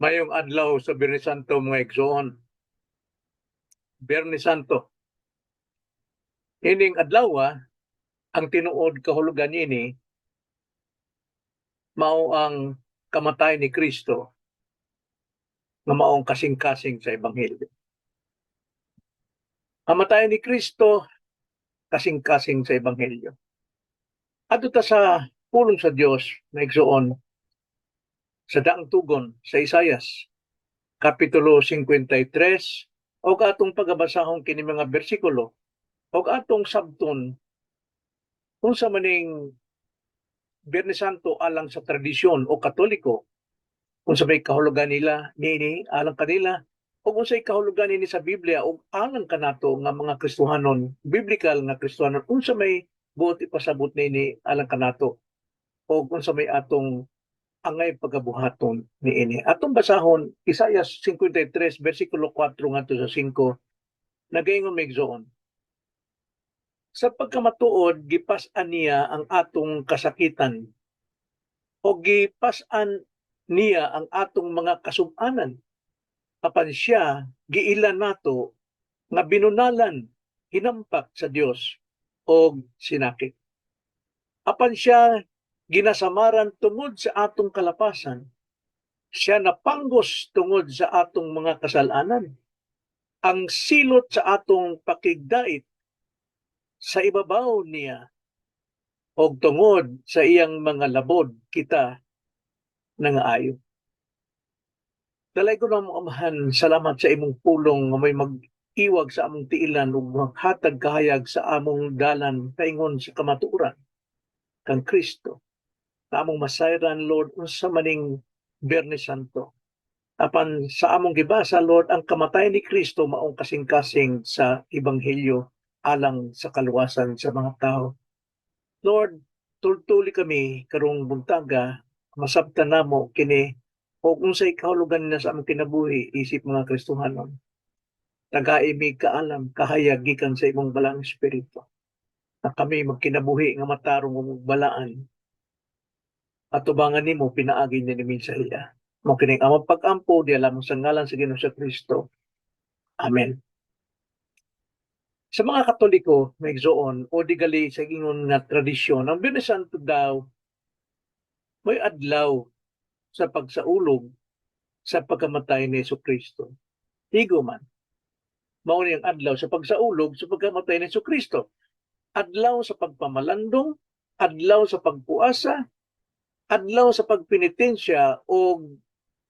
Mayong adlaw sa Biyernes Santo mga igsoon. Biyernes Santo. Ining adlaw ah, ang tinuod kahulugan ini mao ang kamatay ni Kristo nga maong kasing-kasing sa ebanghelyo. Kamatay ni Kristo kasing-kasing sa ebanghelyo. Adto ta sa pulong sa Dios na igsoon sa daang tugon sa Isayas kapitulo 53 o atong pagabasahon kini mga bersikulo o atong sabton kung sa maning Biyernes Santo alang sa tradisyon o katoliko kung sa may kahulugan nila nini alang kanila o kung sa kahulugan nini sa Biblia o alang kanato nga mga Kristohanon biblical nga Kristohanon kung sa may buot ipasabot nini alang kanato o kung sa may atong angay pagabuhaton ni ini. Atong basahon Isaiah 53 bersikulo 4 ngadto sa 5 nagaingon megzoon. Sa pagkamatuod gipas-an niya ang atong kasakitan o gipas-an niya ang atong mga kasub-anan. Apan siya giilan nato nga binunalan hinampak sa Dios o sinakit. Apan siya ginasamaran tungod sa atong kalapasan. Siya napanggos tungod sa atong mga kasalanan. Ang silot sa atong pakigdait sa ibabaw niya o tungod sa iyang mga labod kita nangaayo. Dalay ko na amahan, salamat sa imong pulong nga may mag-iwag sa among tiilan ug maghatag kahayag sa among dalan paingon sa kamatuoran kang Kristo na among masayran, Lord, unsa maning Biyernes Santo. Apan sa among gibasa, Lord, ang kamatay ni Kristo maong kasing-kasing sa Ebanghelyo alang sa kaluwasan sa mga tao. Lord, tultuli kami karong buntaga, masabtan namo kini o unsay kahulugan na sa among kinabuhi isip mga Kristohanon. Tagaimig kaalam, kahayag gikan sa imong balang espiritu. Na kami magkinabuhi nga matarong ug balaan at tubangan nimo pinaagi ni nimin sa iya. Mo kining among pag-ampo di alam sa ngalan sa Ginoo sa Kristo. Amen. Sa mga Katoliko, may igsoon o di gali sa ingon nga tradisyon, ang Biyernes Santo daw may adlaw sa pagsaulog sa pagkamatay ni Yesu Kristo. Higo man. Mao ni ang adlaw sa pagsaulog sa pagkamatay ni Yesu Kristo. Adlaw sa pagpamalandong, adlaw sa pagpuasa, adlaw sa pagpenitensya o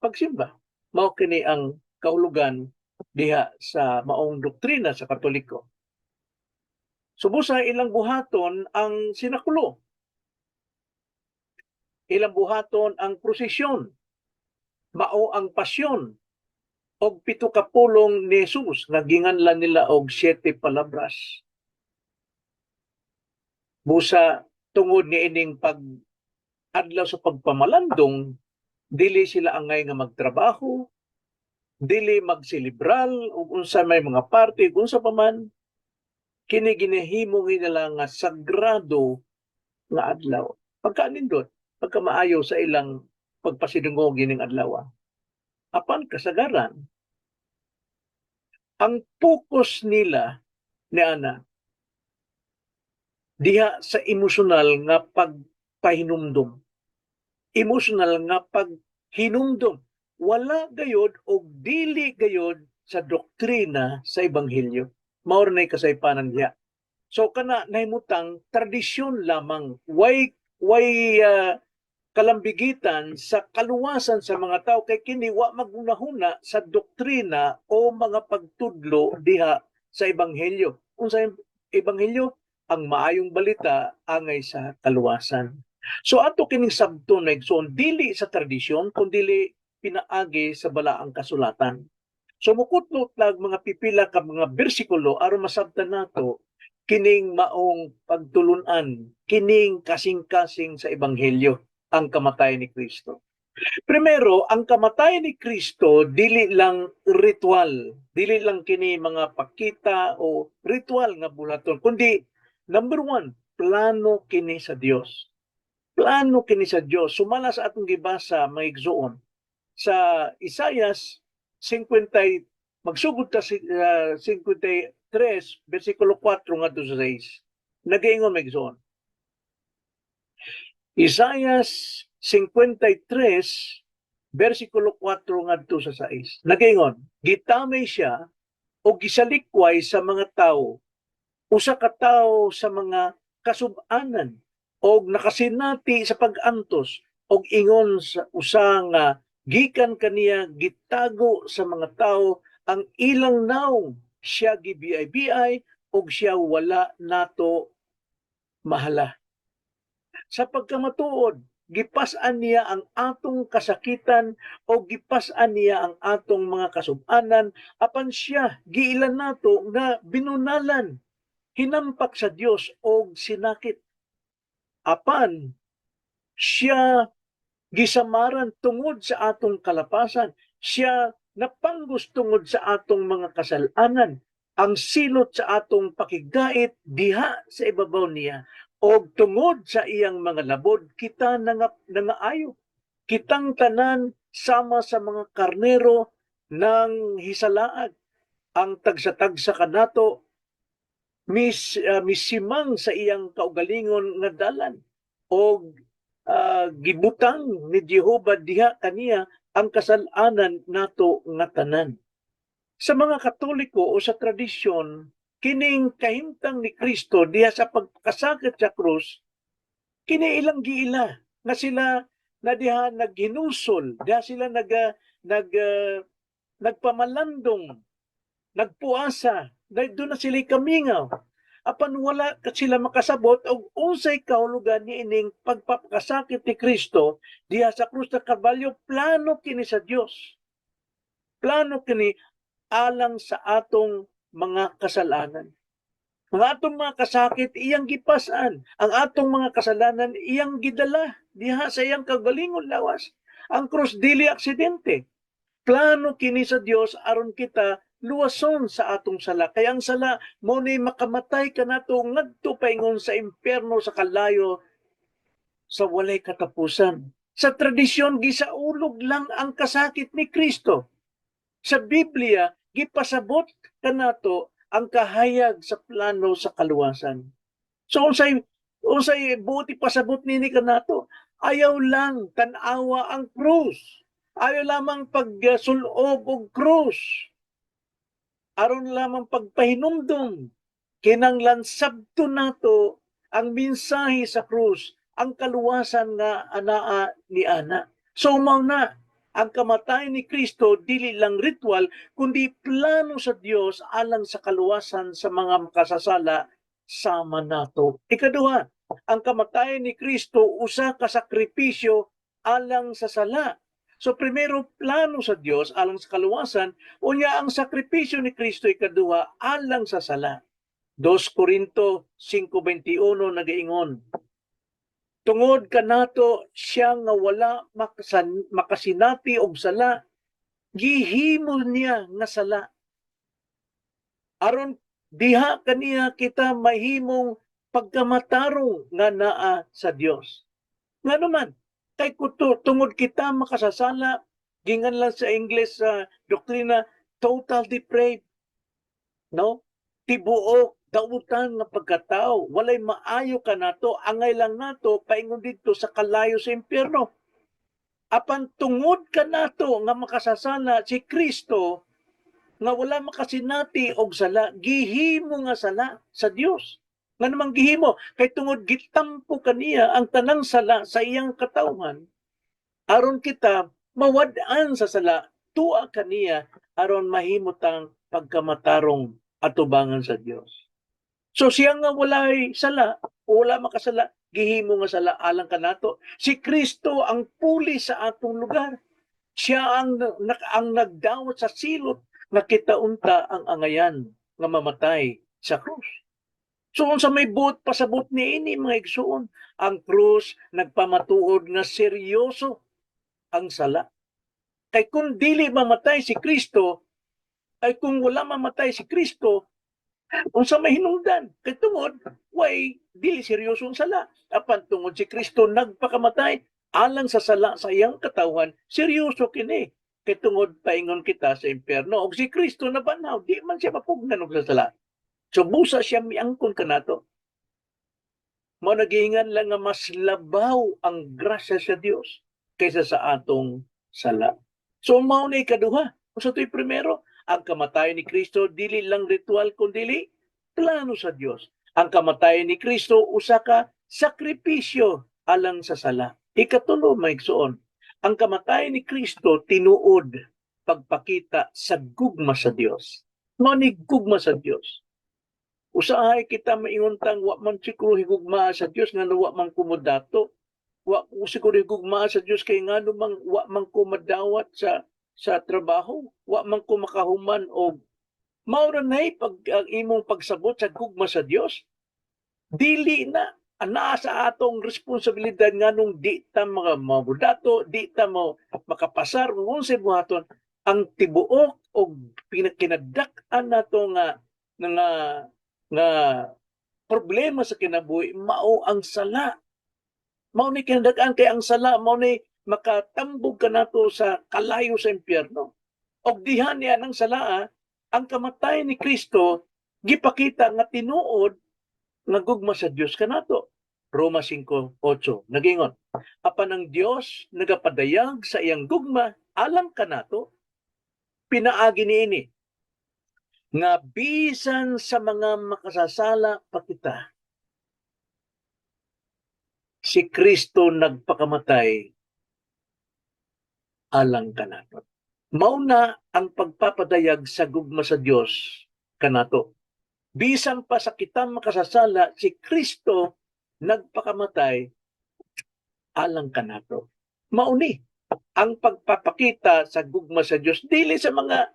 pagsimba. Mao kini ang kahulugan diha sa maong doktrina sa Katoliko. Subusa ilang buhaton ang sinakulo. Ilang buhaton ang prosesyon. Mao ang pasyon og pito ka pulong ni Jesus nga ginganlan nila og siete palabras. Busa tungod ni ining pag adlaw sa pagpamalandong dili sila angay nga magtrabaho dili magselebral ug unsa may mga party unsa pa man kini ginahimo nila nga sagrado nga adlaw pagka nindot pagka maayo sa ilang pagpasidungog gining adlaw apan kasagaran ang focus nila ni ana diha sa emosyonal nga pag pahinumdom. Emotional nga paghinumdom. Wala gayod o dili gayod sa doktrina sa Ebanghelyo. Maor na kasaypanan niya. So kana nahimutang tradisyon lamang. Way, way uh, kalambigitan sa kaluwasan sa mga tao kay kini wa magunahuna sa doktrina o mga pagtudlo diha sa ebanghelyo. Unsa ebanghelyo? Ang maayong balita angay sa kaluwasan. So ato kining sabto na igsoon dili sa tradisyon kundi pinaagi sa balaang kasulatan. So mukutlot lag mga pipila ka mga bersikulo aron masabtan nato kining maong pagtulunan, kining kasing-kasing sa ebanghelyo ang kamatay ni Kristo. Primero, ang kamatay ni Kristo dili lang ritual, dili lang kini mga pakita o ritual nga bulaton, kundi number one, plano kini sa Dios plano kini sa Dios sumala sa atong gibasa mga sa Isayas 50 magsugod ta uh, 53 bersikulo 4 ngadto sa 6 nagaingon megson Isayas 53 bersikulo 4 ngadto sa 6 nagaingon gitamay siya o gisalikway sa mga tao. Usa ka tawo sa mga kasub-anan og nakasinati sa pag-antos og ingon sa usa nga gikan kaniya gitago sa mga tao ang ilang naong siya gibiay-biay og siya wala nato mahala. Sa pagkamatuod, gipas-an niya ang atong kasakitan o gipas-an niya ang atong mga kasub-anan apan siya giilan nato nga binunalan hinampak sa Dios og sinakit apan siya gisamaran tungod sa atong kalapasan. Siya napanggos tungod sa atong mga kasalanan. Ang silot sa atong pakigait diha sa ibabaw niya. Og tungod sa iyang mga labod kita nanga, nangaayo. Kitang tanan sama sa mga karnero ng hisalaag. Ang tagsa-tagsa kanato mis uh, misimang sa iyang kaugalingon nga dalan og uh, gibutang ni Jehova diha kaniya ang kasalanan nato nga tanan. Sa mga Katoliko o sa tradisyon, kining kahimtang ni Kristo diha sa pagkasakit sa krus, kini ilang giila nga sila na diha naghinusol, diha sila nag nag uh, nagpamalandong, nagpuasa, doon na sila kamingaw. Apan wala ka sila makasabot og unsay kahulugan ni ining pagpapakasakit ni Kristo diha sa krus ng Kalbaryo plano kini sa Dios plano kini alang sa atong mga kasalanan. Ang atong mga kasakit iyang gipasan ang atong mga kasalanan iyang gidala diha sa iyang kagalingon lawas. Ang krus dili aksidente. Plano kini sa Dios aron kita luwason sa atong sala. Kaya ang sala mo ni makamatay ka nato ngadto paingon sa impierno sa kalayo sa walay katapusan. Sa tradisyon gisaulog lang ang kasakit ni Kristo. Sa Biblia gipasabot kanato ang kahayag sa plano sa kaluwasan. So unsay unsay buti pasabot nini kanato ayaw lang tanawa ang krus. Ayaw lamang pagsulob og krus aron lamang pagpahinumdum kinanglan sabto nato ang minsahe sa krus ang kaluwasan nga anaa ni ana. So mao na ang kamatay ni Kristo dili lang ritual kundi plano sa Dios alang sa kaluwasan sa mga makasasala sama nato. Ikaduha ang kamatayan ni Kristo usa ka sakripisyo alang sa sala So primero plano sa Dios alang sa kaluwasan unya ang sakripisyo ni Kristo ikaduha alang sa sala. 2 Korinto 5:21 nagaingon. Tungod kanato siya nga wala makasan, makasinati og sala gihimo niya nga sala. Aron diha kaniya kita mahimong pagkamatarong nga naa sa Dios. Nga naman, kay kuto tungod kita makasasala. Gingan lang sa English sa uh, doktrina total depraved. No? Tibuok dautan nga pagkatao. Walay maayo ka nato angay lang nato paingon didto sa kalayo sa impierno apan tungod ka nato nga makasasala si Kristo nga wala makasinati og sala gihimo nga sala sa Dios nga namang gihimo kay tungod gitampo kaniya ang tanang sala sa iyang katawhan aron kita mawad-an sa sala. Tuwa kaniya aron mahimutang pagkamatarong atubangan sa Dios so siya nga walay sala wala makasala gihimo nga sala alang kanato si Kristo ang puli sa atong lugar. Siya ang ang nagdawat sa silot nga kita unta ang angayan nga mamatay sa krus So sa may buot pasabot ni ini mga igsuon, ang krus nagpamatuod nga seryoso ang sala. Kay kung dili mamatay si Kristo, ay kung wala mamatay si Kristo, unsa may hinungdan? Kay tungod, way dili seryoso ang sala. Apan tungod si Kristo nagpakamatay, alang sa sala sa iyang katawan, seryoso kini. Kay tungod paingon kita sa impyerno. Og si Kristo na banaw, di man siya mapugnan og sa sala. So busa siya miangkon kanato. Mao naghingan lang nga mas labaw ang grasya sa Dios kaysa sa atong sala. So mao na ikaduha. Sa to'y primero, ang kamatayan ni Kristo dili lang ritual kundi plano sa Dios. Ang kamatayan ni Kristo usa ka sakripisyo alang sa sala. Ikatulo maigsoon, ang kamatayan ni Kristo tinuod pagpakita sa gugma sa Dios. Mao ni gugma sa Dios. Usahay kita mainguntang wa man siguro higugma sa Dios nga wa man kumodato. Wa siguro higugma sa Dios kay ngano mang wa man ko madawat sa sa trabaho, wa man ko makahuman og Maura na pag ang imong pagsabot sa gugma sa Dios. Dili na ana sa atong responsibilidad nganong di ta mga mabudato, di ta mo makapasar unsay buhaton ang tibuok o pinakinadak-an nato nga nga nga problema sa kinabuhi mao ang sala. Mao ni kinadak-an kay ang sala mao ni makatambog ka nato sa kalayo sa impyerno. Og dihan niya ng sala ang kamatayan ni Kristo gipakita nga tinuod nga gugma sa Dios kanato. Roma 5:8 nagingon apan ang Dios nagapadayag sa iyang gugma alam kanato pinaagi niini nga bisan sa mga makasasala pa kita si Kristo nagpakamatay alang kanato mauna ang pagpapadayag sa gugma sa Dios kanato. Bisan pa sa kitang makasasala, si Kristo nagpakamatay alang kanato. Mauni ang pagpapakita sa gugma sa Dios dili sa mga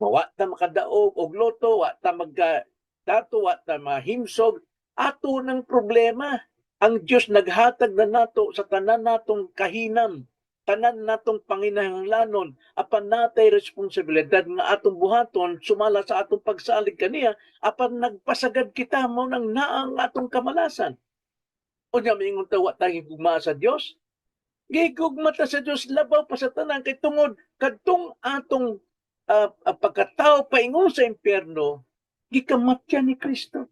wa ta makadaog og loto, wa ta magka dato, wa ta mahimsog. Ato ng problema. Ang Dios naghatag na nato sa tanan natong kahinam tanan natong panginahanglanon apan natay responsibilidad nga atong buhaton sumala sa atong pagsalig kaniya apan nagpasagad kita mo nang naang atong kamalasan. Unya mingon tawa tayo gugma sa Dios gigugma ta sa Dios labaw pa sa tanan kay tungod kadtong atong uh, pagkatao paingon sa impyerno gikamatya ni Kristo.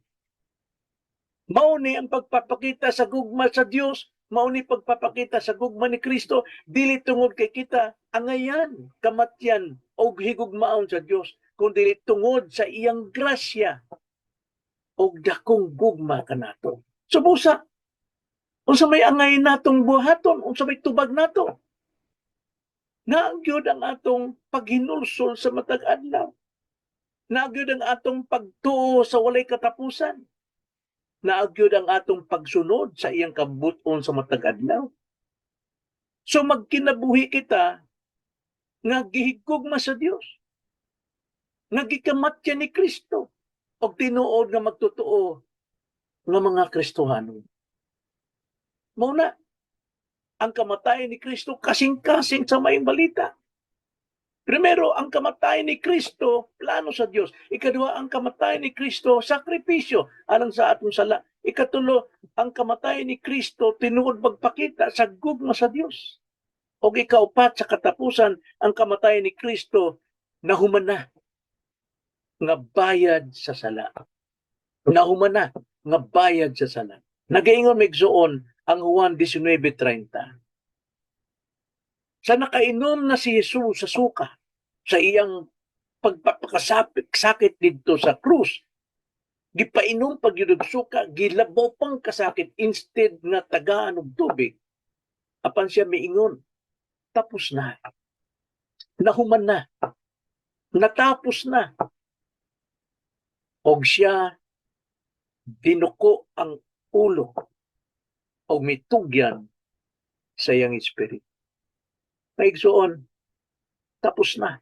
Mao ni ang pagpapakita sa gugma sa Dios mao ni pagpapakita sa gugma ni Kristo dili tungod kay kita angayan kamatyan o higugmaon sa Dios kundi tungod sa iyang grasya o dakong gugma kanato so busa unsa may angay natong buhaton unsa may tubag nato Nagyod ang atong paghinulsol sa matag adlaw. Nagyod ang atong pagtuo sa walay katapusan naagyod ang atong pagsunod sa iyang kabuton sa matag adlaw. So magkinabuhi kita nga gihigugma sa Dios. Nga ni Kristo o tinuod nga magtotoo nga mga Kristohanon. Muna, ang kamatayan ni Kristo kasing-kasing sa may balita. Primero, ang kamatayan ni Kristo, plano sa Diyos. Ikadua, ang kamatayan ni Kristo, sakripisyo alang sa atong sala. Ikatulo, ang kamatayan ni Kristo, tinuod magpakita sa gugma sa Diyos. O ikaupat sa katapusan, ang kamatayan ni Kristo, nahumana nga bayad sa sala. Nahumana nga bayad sa sala. Nagaingon megzoon ang Juan 19.30 sa nakainom na si Jesus sa suka, sa iyang pagpapakasakit sakit dito sa krus, gipainom pag suka, gilabaw pang kasakit instead nga tagaan og tubig. Apan siya miingon, tapos na. Nahuman na. Natapos na. Og siya dinuko ang ulo o mitugyan sa iyang espiritu paigsuon, tapos na.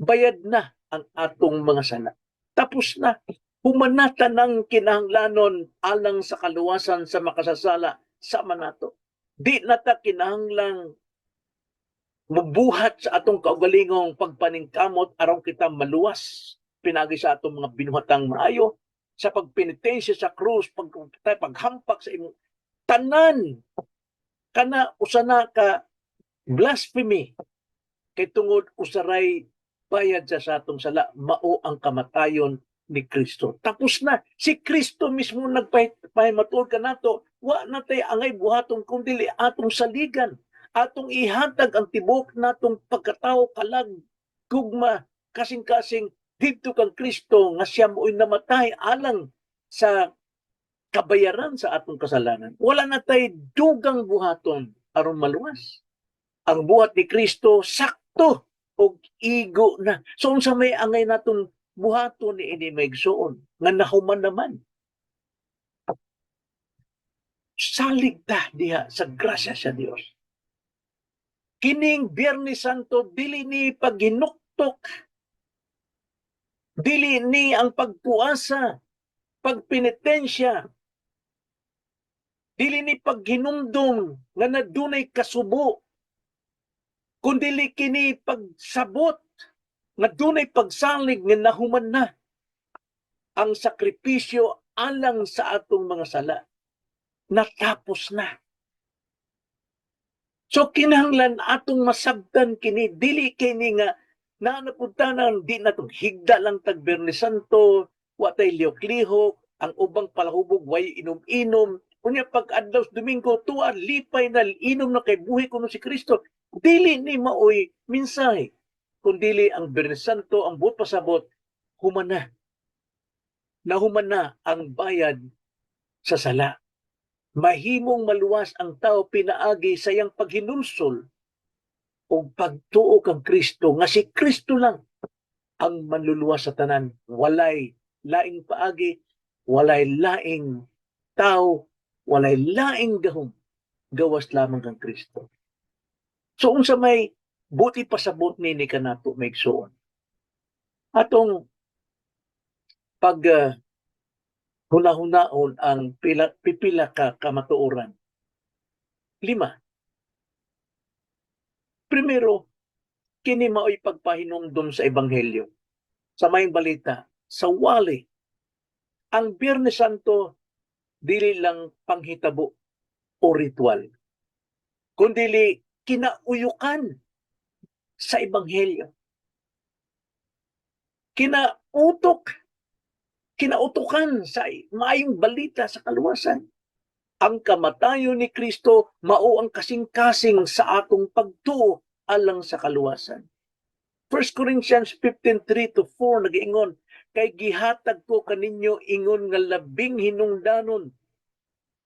Bayad na ang atong mga sala. Tapos na. Humanata ng kinahanglanon alang sa kaluwasan sa makasasala sa manato. Di na ta kinahanglang mabuhat sa atong kaugalingong pagpaningkamot aron kita maluwas pinagi sa atong mga binuhatang maayo sa pagpenitensya sa krus, pag, paghampak sa imong tanan kana usana ka blasphemy kay tungod usaray bayad sa satong sala mao ang kamatayon ni Kristo. Tapos na si Kristo mismo nagpahimatol ka nato wa na tay angay buhaton kundi atong saligan atong ihatag ang tibok natong pagkatao kalag gugma kasing-kasing dito kang Kristo nga siya mo'y namatay alang sa kabayaran sa atong kasalanan. Wala na tay dugang buhaton aron maluwas. Ang buhat ni Kristo sakto og igo na. So unsa may angay naton buhaton ni ini maigsuon nga nahuman naman. Salig ta diha sa grasya sa Dios. Kining Biyernes Santo dili ni paghinuktok dili ni ang pagpuasa, pagpenitensya, dili ni paghinumdum nga nadunay kasubo, kundili kini pagsabot nga dunay pagsalig nga nahuman na ang sakripisyo alang sa atong mga sala. Natapos na. So kinahanglan atong masabtan kini dili kini nga na napuntanan di na tong higda lang tag Biyernes Santo, wa tay lihok-lihok, ang ubang palahubog way inom-inom. Unya pag adlaw Domingo tuwa lipay na inom na kay buhi kuno si Kristo. Dili ni maoy minsay kun dili ang Biyernes Santo ang buot pasabot human na. Nahuman na ang bayad sa sala. Mahimong maluwas ang tao pinaagi sa iyang paghinulsol o pagtuo kang Kristo nga si Kristo lang ang manluluwas sa tanan. Walay laing paagi walay laing tao walay laing gahom. Gawas lamang kang Kristo. So unsa may buti pasabot ni ni kanato may igsuon atong pag uh, huna-hunaon ang pila, pipila ka kamatuoran. Lima Primero, kini mao'y pagpahinumdum sa Ebanghelyo. Sa mayong balita, sa wali, ang Biyernes Santo dili lang panghitabo o ritual, kundili kinauyukan sa Ebanghelyo. Kinautok, kinautukan sa maayong balita sa kaluwasan ang kamatayon ni Kristo mao ang kasing-kasing sa atong pagtuo alang sa kaluwasan. 1 Corinthians 15:3 to 4 nagiingon kay gihatag ko kaninyo ingon nga labing hinungdanon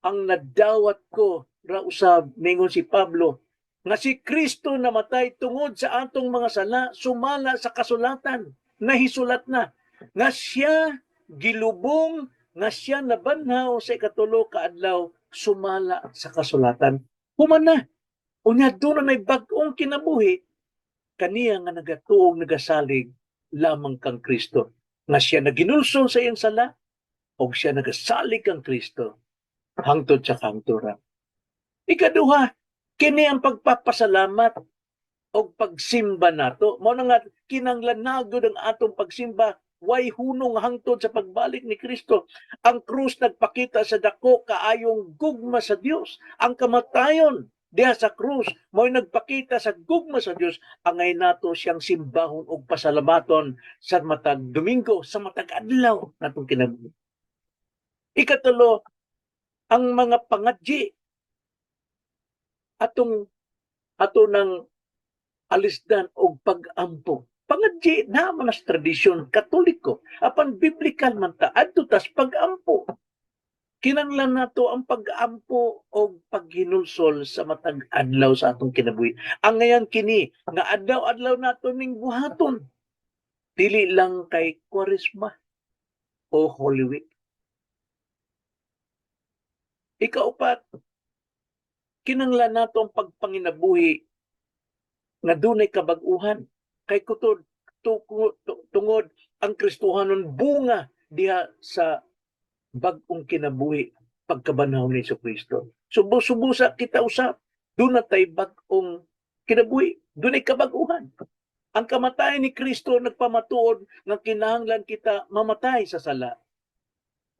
ang nadawat ko ra usab ningon si Pablo nga si Kristo namatay tungod sa atong mga sala sumala sa kasulatan nahisulat na nga siya gilubong nga siya nabanhaw sa ikatulo ka adlaw sumala sa kasulatan. Human na. Unya doon na bagong kinabuhi, kaniya nga nagatuong nagasalig lamang kang Kristo. Nga siya naginulso sa iyang sala, o siya nagasalig kang Kristo. Hangtod sa kangtura. Ikaduha, kini ang pagpapasalamat o pagsimba nato. Mo na nga kinanglanagod ang atong pagsimba way hunong hangtod sa pagbalik ni Kristo. Ang krus nagpakita sa dako kaayong gugma sa Dios. Ang kamatayon diha sa krus mo'y nagpakita sa gugma sa Dios angay nato siyang simbahon og pasalamaton sa matag Domingo sa matag adlaw natong kinabuhi. Ikatulo, ang mga pangadji atong ato ng alisdan og pag-ampo pangadji naman as tradisyon katoliko apan biblikal man ta adto tas pagampo. Kinanglan nato ang pagampo o paghinulsol sa matag adlaw sa atong kinabuhi. Ang ngayon kini nga adlaw-adlaw nato ning buhaton. Dili lang kay Kwaresma o Holy Week. Ikaupat kinanglan nato ang pagpanginabuhi nga dunay kabag-uhan kay kutod tungod ang Kristohanon bunga diha sa bag-ong kinabuhi pagkabanhaw ni Hesus Kristo. Subo-subo sa kita usap, doon na tay bag-ong kinabuhi, doon ay kabaguhan. Ang kamatayan ni Kristo nagpamatuod nga kinahanglan kita mamatay sa sala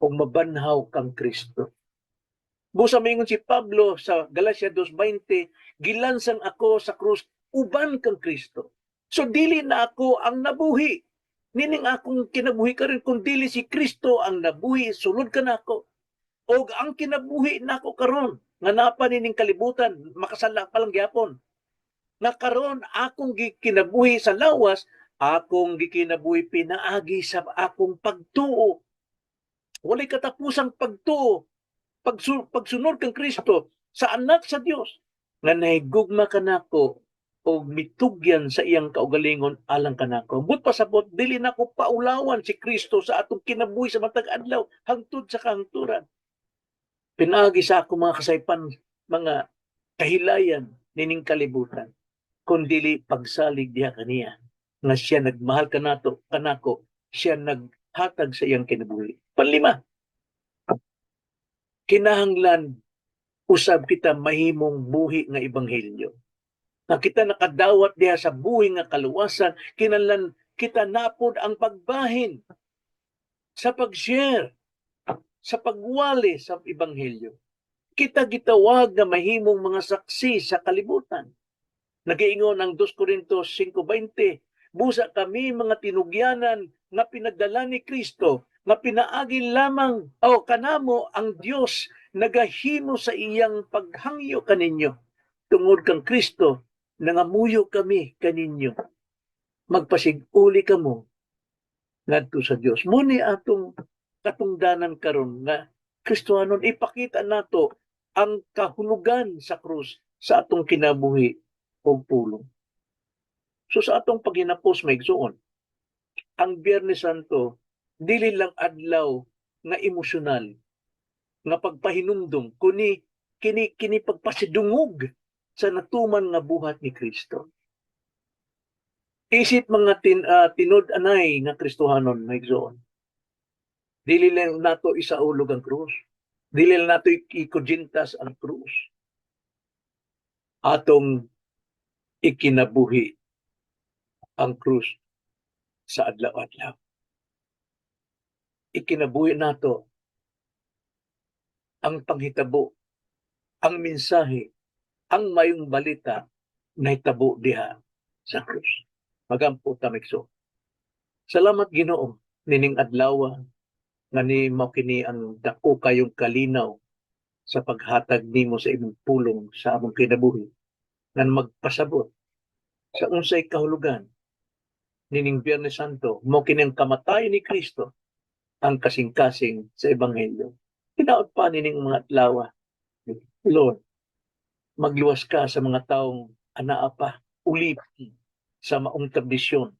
o mabanhaw kang Kristo. Busa mingon si Pablo sa Galacia 2.20, gilansang ako sa krus, uban kang Kristo. So dili na ako ang nabuhi. Nining akong kinabuhi ka rin kung dili si Kristo ang nabuhi, sulod ka na ako. O ang kinabuhi na ako karon nga napa nining kalibutan, makasala pa lang gyapon. Nga karon akong gi- kinabuhi sa lawas, akong gikinabuhi pinaagi sa akong pagtuo. Walay katapusang pagtuo. Pagsu- pagsunod kang Kristo sa anak sa Dios nga nahigugma ka nako o mitugyan sa iyang kaugalingon alang kanako. But pasabot dili nako paulawan si Kristo sa atong kinabuhi sa matag adlaw hangtod sa kahangturan. Pinaagi sa ako mga kasaypan mga kahilayan nining kalibutan kun dili pagsalig diha kaniya nga siya nagmahal kanato kanako siya naghatag sa iyang kinabuhi. Panlima, kinahanglan usab kita mahimong buhi nga ebanghelyo. Nga kita nakadawat diha sa buhi nga kaluwasan, kinahanglan kita napod ang pagbahin sa pag-share, sa pagwali sa ebanghelyo. Kita gitawag nga mahimong mga saksi sa kalibutan. Nagiingon ang 2 Corintios 5.20, Busa kami mga tinugyanan nga pinagdala ni Kristo nga pinaagi lamang o kanamo ang Dios nagahimo sa iyang paghangyo kaninyo tungod kang Kristo nangamuyo kami kaninyo. Magpasiguli kamo ngadto sa Dios muni atong katungdanan karon nga Kristohanon ipakita nato ang kahulugan sa krus sa atong kinabuhi o pulong so sa atong paghinapos maigsuon ang Biyernes Santo dili lang adlaw nga emosyonal nga pagpahinumdum kuni kini kini pagpasidungog sa natuman nga buhat ni Kristo. Isit mga tin, ah, tinud-anay nga Kristohanon nga igsoon. Dili lang nato isaulog ang krus. Dili lang nato ikujintas ang krus. Atong ikinabuhi ang krus sa adlaw-adlaw ikinabuhi nato ang panghitabo, ang mensahe, ang mayong balita na hitabo diha sa krus. Magampo tamikso. Salamat Ginoo nining adlaw nga ni mao kini ang dako kayong kalinaw sa paghatag nimo sa imong pulong sa among kinabuhi nga magpasabot sa unsay kahulugan nining Biyernes Santo mao kini ang kamatayon ni Kristo ang kasing-kasing sa Ebanghelyo. Tinaot pa nining mga adlaw. Lord, magluwas ka sa mga taong anaa pa, ulip sa maong tradisyon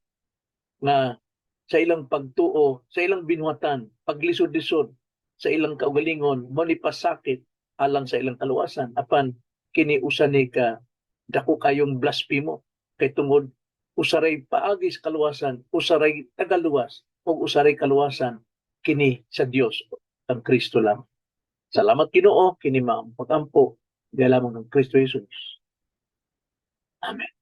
nga sa ilang pagtuo, sa ilang binuhatan, paglisod-lisod, sa ilang kaugalingon, mo ni pasakit alang sa ilang kaluwasan. Apan, kini usa ni ka, dako kayong blasphemo, kay tungod, usaray paagi sa kaluwasan, usaray tagaluwas, o usaray kaluwasan, kini sa Dios ang Kristo lang. Salamat Ginoo kini maampot-ampo di lamang ng Kristo Jesus. Amen.